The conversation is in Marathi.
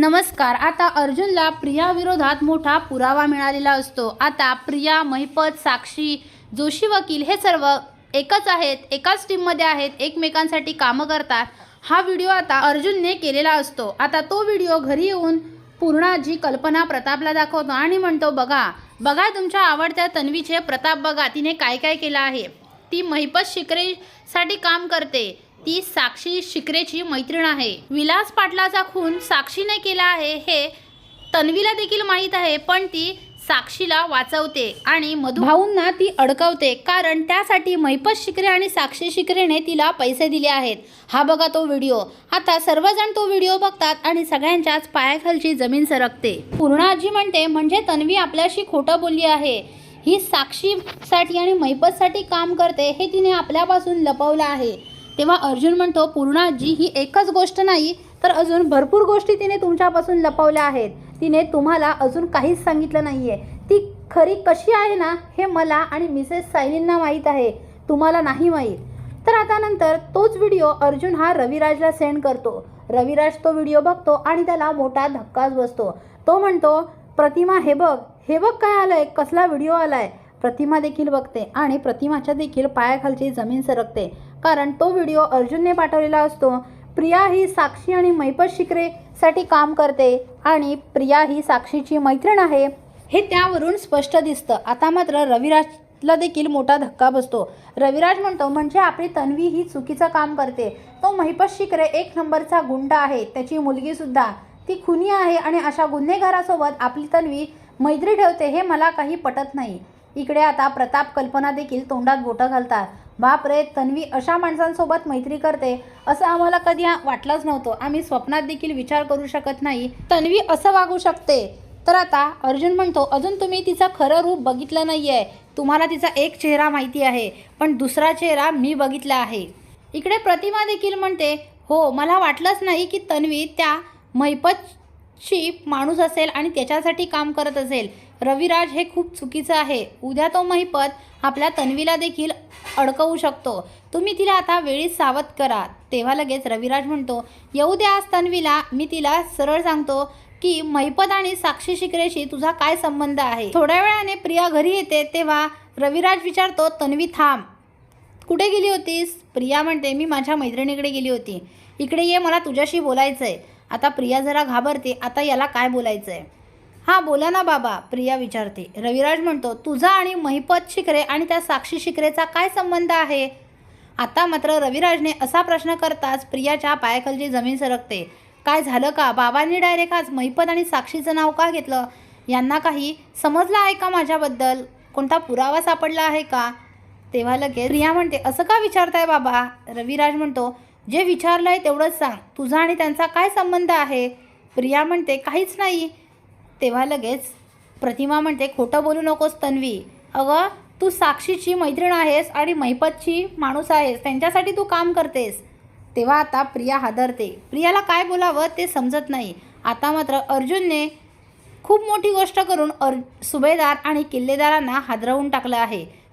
नमस्कार. आता अर्जुनला प्रिया विरोधात मोठा पुरावा मिळालेला असतो. आता प्रिया महिपत साक्षी जोशी वकील हे सर्व एकच आहेत एकाच टीममध्ये आहेत एकमेकांसाठी कामं करतात. हा व्हिडिओ आता अर्जुनने केलेला असतो. आता तो व्हिडिओ घरी येऊन पूर्णाजी कल्पना प्रतापला दाखवतो आणि म्हणतो बघा बघा तुमच्या आवडत्या तन्वीचे प्रताप बघा तिने काय काय केलं आहे? ती महिपत शिकरेसाठी काम करते. ती साक्षी शिकरेची मैत्रीण आहे. विलास पाटलाचा खून साक्षीने केला आहे हे तन्वीला देखील माहीत आहे पण ती साक्षीला वाचवते आणि मधुभाऊंना ती अडकवते कारण त्यासाठी मैपत शिकरे आणि साक्षी शिकरेने तिला पैसे दिले आहेत. हा बघा तो व्हिडिओ. आता सर्वजण तो व्हिडिओ बघतात आणि सगळ्यांच्याच पायाखालची जमीन सरकते. पूर्णाजी म्हणते म्हणजे तन्वी आपल्याशी खोटं बोलली आहे. ही साक्षीसाठी आणि मैपतसाठी काम करते हे तिने आपल्यापासून लपवलं आहे. तेव्हा अर्जुन म्हणतो पूर्णाजी ही एकच गोष्ट नाही तर अजून भरपूर गोष्टी तिने तुमच्यापासून लपवल्या आहेत. तिने तुम्हाला अजून काहीच सांगितलं नाही आहे ती खरी कशी आहे ना हे मला आणि मिसेस सायलींना माहीत आहे. तुम्हाला नाही माहीत. तर आता नंतर तोच व्हिडिओ अर्जुन हा रविराजला सेंड करतो. रविराज तो व्हिडिओ बघतो आणि त्याला मोठा धक्काच बसतो. तो म्हणतो प्रतिमा हे बघ. हे बघ काय आलं आहे कसला व्हिडिओ आला आहे प्रतिमा देखील बघते आणि प्रतिमाच्या देखील पायाखालची जमीन सरकते. कारण तो व्हिडिओ अर्जुनने पाठवलेला असतो. प्रिया ही साक्षी आणि मैपत शिकरेसाठी काम करते आणि प्रिया ही साक्षीची मैत्रीण आहे. हे त्यावरून स्पष्ट दिसतं. आता मात्र रविराजला देखील मोठा धक्का बसतो. रविराज म्हणतो म्हणजे आपली तन्वी ही चुकीचं काम करते. तो महिपत शिकरे एक नंबरचा गुंड आहे. त्याची मुलगीसुद्धा ती खुनी आहे आणि अशा गुन्हेगारासोबत आपली तन्वी मैत्री ठेवते हे मला काही पटत नाही. इकडे आता प्रताप कल्पना देखील तोंडात बोटं घालतात. बाप रे तन्वी अशा माणसांसोबत मैत्री करते असं आम्हाला कधी वाटलंच नव्हतं. आम्ही स्वप्नात देखील विचार करू शकत नाही. तन्वी असं वागू शकते. तर आता अर्जुन म्हणतो अजून तुम्ही तिचं खरं रूप बघितलं नाही आहे तुम्हाला तिचा एक चेहरा माहिती आहे पण दुसरा चेहरा मी बघितला आहे. इकडे प्रतिमा देखील म्हणते हो मला वाटलंच नाही की तन्वी त्या मैपत महिपतची माणूस असेल आणि त्याच्यासाठी काम करत असेल. रविराज हे खूप चुकीचं आहे. उद्या तो महिपत आपल्या तन्वीला देखील अडकवू शकतो. तुम्ही तिला आता वेळीच सावध करा. तेव्हा लगेच रविराज म्हणतो येऊ द्या आज तन्वीला. मी तिला सरळ सांगतो की महिपत आणि साक्षी शिकरेशी तुझा काय संबंध आहे? थोड्या वेळाने प्रिया घरी येते तेव्हा रविराज विचारतो तन्वी थांब. कुठे गेली होतीस? प्रिया म्हणते मी माझ्या मैत्रिणीकडे गेली होती. इकडे ये मला तुझ्याशी बोलायचं आहे आता प्रिया जरा घाबरते. आता याला काय बोलायचं आहे हां बोला ना बाबा प्रिया विचारते. रविराज म्हणतो तुझा आणि महिपत शिकरे आणि त्या साक्षी शिकरेचा काय संबंध आहे? आता मात्र रविराजने असा प्रश्न करताच प्रियाच्या पायाखालची जमीन सरकते. काय झालं का? बाबांनी डायरेक्ट आज महिपत आणि साक्षीचं नाव का घेतलं? यांना काही समजलं आहे का माझ्याबद्दल? कोणता पुरावा सापडला आहे का? तेव्हा लगेच प्रिया म्हणते असं का विचारताय बाबा? रविराज म्हणतो जे विचारलं आहे तेवढंच सांग. तुझा आणि त्यांचा काय संबंध आहे? प्रिया म्हणते काहीच नाही. तेव्हा लगेच प्रतिमा म्हणते खोटं बोलू नकोस तन्वी. अगं तू साक्षीची मैत्रीण आहेस आणि महिपतची माणूस आहेस. त्यांच्यासाठी तू काम करतेस. तेव्हा आता प्रिया हादरते. प्रियाला काय बोलावं ते समजत नाही. आता मात्र अर्जुनने खूप मोठी गोष्ट करून अर सुभेदार आणि किल्लेदारांना हादरवून टाकलं आहे.